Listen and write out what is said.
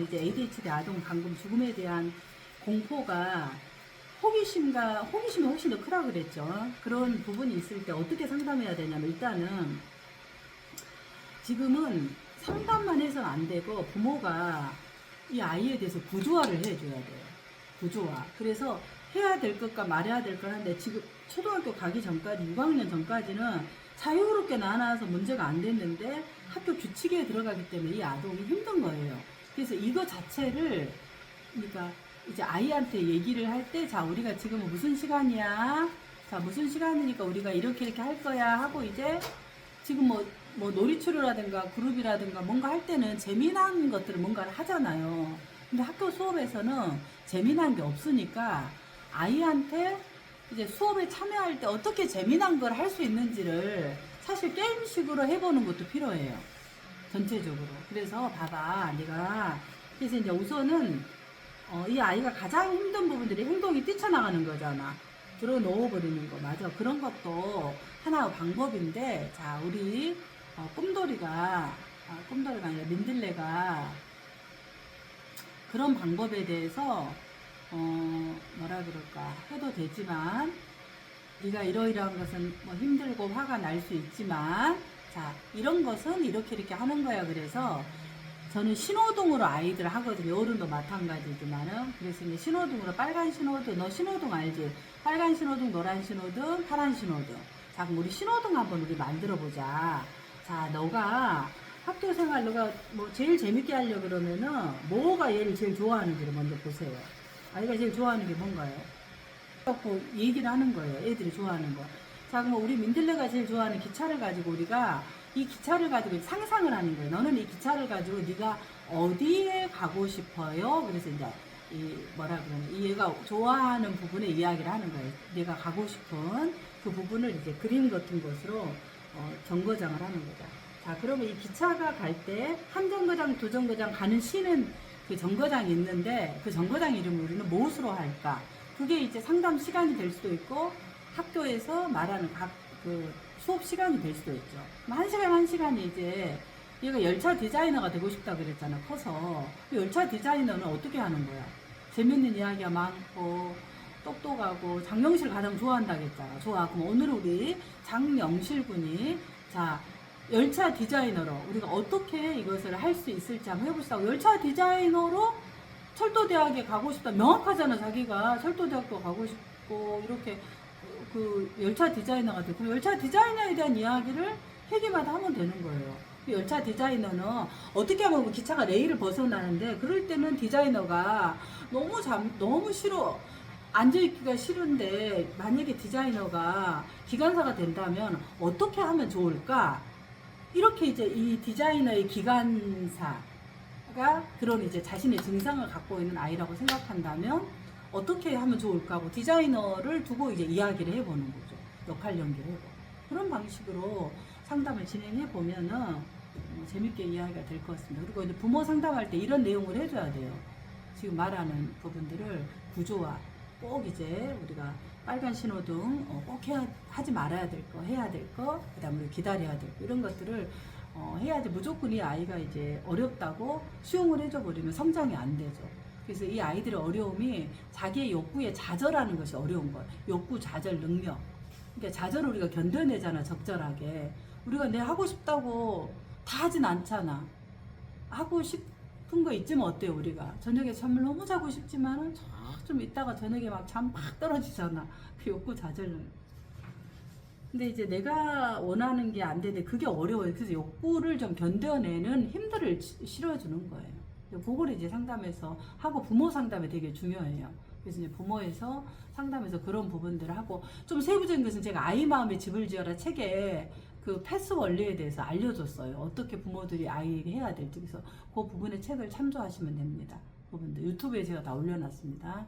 보면 이제 ADHD 아동 방금 죽음에 대한 공포가 호기심과 호기심이 훨씬 더 크다 그랬죠. 그런 부분이 있을 때 어떻게 상담해야 되냐면 일단은 지금은 상담만 해서는 안 되고 부모가 이 아이에 대해서 구조화를 해줘야 돼요. 구조화. 그래서 해야 될 것과 말해야 될 걸 하는데 지금 초등학교 가기 전까지 6학년 전까지는 자유롭게 나눠서 문제가 안 됐는데 학교 규칙에 들어가기 때문에 이 아동이 힘든 거예요. 그래서 이거 자체를 그러니까 이제 아이한테 얘기를 할 때 자 우리가 지금 무슨 시간이야? 자 무슨 시간이니까 우리가 이렇게 이렇게 할 거야 하고 이제 지금 뭐, 뭐 놀이치료라든가 그룹이라든가 뭔가 할 때는 재미난 것들을 뭔가를 하잖아요. 근데 학교 수업에서는 재미난 게 없으니까 아이한테 이제 수업에 참여할 때 어떻게 재미난 걸 할 수 있는지를 사실 게임식으로 해보는 것도 필요해요. 전체적으로. 그래서 봐봐, 네가 그래서 이제 우선은 어, 이 아이가 가장 힘든 부분들이 행동이 뛰쳐나가는 거잖아. 들어 넣어버리는 거 맞아. 그런 것도 하나의 방법인데, 자 우리 어, 꿈돌이가 아, 꿈돌이가 아니라 민들레가 그런 방법에 대해서 어, 뭐라 그럴까 해도 되지만 네가 이러이러한 것은 뭐 힘들고 화가 날 수 있지만 자 이런 것은 이렇게 이렇게 하는 거야 그래서 저는 신호등으로 아이들 하거든요. 어른도 마찬가지지만은. 그래서 이제 신호등으로 빨간 신호등 너 신호등 알지? 빨간 신호등 노란 신호등 파란 신호등. 자 그럼 우리 신호등 한번 우리 만들어 보자. 자 너가 학교 생활 너가 뭐 제일 재밌게 하려 그러면은 뭐가 얘를 제일 좋아하는지를 먼저 보세요. 아이가 제일 좋아하는 게 뭔가요? 갖고 얘기를 하는 거예요. 애들이 좋아하는 거. 자, 그럼 우리 민들레가 제일 좋아하는 기차를 가지고 우리가 이 기차를 가지고 상상을 하는 거예요. 너는 이 기차를 가지고 네가 어디에 가고 싶어요? 그래서 이제 이 뭐라 그러냐 이 얘가 좋아하는 부분에 이야기를 하는 거예요. 내가 가고 싶은 그 부분을 이제 그림 같은 것으로 어, 정거장을 하는 거죠. 자, 그러면 이 기차가 갈 때 한 정거장, 두 정거장 가는 시는 그 정거장이 있는데 그 정거장 이름을 우리는 무엇으로 할까? 그게 이제 상담 시간이 될 수도 있고 학교에서 말하는 각 그 수업 시간이 될 수도 있죠. 한 시간 한 시간이 이제 얘가 열차 디자이너가 되고 싶다 그랬잖아 커서 그 열차 디자이너는 어떻게 하는 거야? 재밌는 이야기가 많고 똑똑하고 장영실 가장 좋아한다 그랬잖아. 좋아. 그럼 오늘 우리 장영실 군이 자 열차 디자이너로 우리가 어떻게 이것을 할 수 있을지 한번 해봅시다. 열차 디자이너로 철도대학에 가고 싶다. 명확하잖아, 자기가. 철도대학도 가고 싶고, 이렇게 그 열차 디자이너가 되고, 열차 디자이너에 대한 이야기를 회기마다 하면 되는 거예요. 그 열차 디자이너는 어떻게 하면 그 기차가 레일을 벗어나는데, 그럴 때는 디자이너가 너무 잠, 너무 싫어. 앉아있기가 싫은데, 만약에 디자이너가 기관사가 된다면 어떻게 하면 좋을까? 이렇게 이제 이 디자이너의 기관사가 그런 이제 자신의 증상을 갖고 있는 아이라고 생각한다면 어떻게 하면 좋을까 하고 디자이너를 두고 이제 이야기를 해보는 거죠. 역할 연기를 해보고. 그런 방식으로 상담을 진행해 보면은 어, 재밌게 이야기가 될 것 같습니다. 그리고 이제 부모 상담할 때 이런 내용을 해줘야 돼요. 지금 말하는 부분들을 구조화 꼭 이제 우리가 빨간 신호등 어, 꼭 해야 하지 말아야 될 거 해야 될거 그다음에 기다려야 될 거 이런 것들을 어, 해야지 무조건 이 아이가 이제 어렵다고 수용을 해줘 버리면 성장이 안 되죠. 그래서 이 아이들의 어려움이 자기의 욕구에 좌절하는 것이 어려운 거예요. 욕구 좌절 능력. 그러니까 좌절을 우리가 견뎌내잖아 적절하게. 우리가 내 하고 싶다고 다 하진 않잖아. 하고 싶은 거 있지만 어때요 우리가 저녁에 잠을 너무 자고 싶지만은 좀 있다가 저녁에 막잠팍 떨어지잖아 그 욕구 좌절은 근데 이제 내가 원하는 게 안 되는데 그게 어려워요 그래서 욕구를 좀 견뎌내는 힘들을 시- 실어주는 거예요 그걸 이제 상담에서 하고 부모 상담에 되게 중요해요 그래서 이제 부모에서 상담에서 그런 부분들을 하고 좀 세부적인 것은 제가 아이 마음의 집을 지어라 책에 그 패스 원리에 대해서 알려줬어요. 어떻게 부모들이 아이에게 해야 될지. 그래서 그 부분의 책을 참조하시면 됩니다. 부분들 유튜브에 제가 다 올려놨습니다.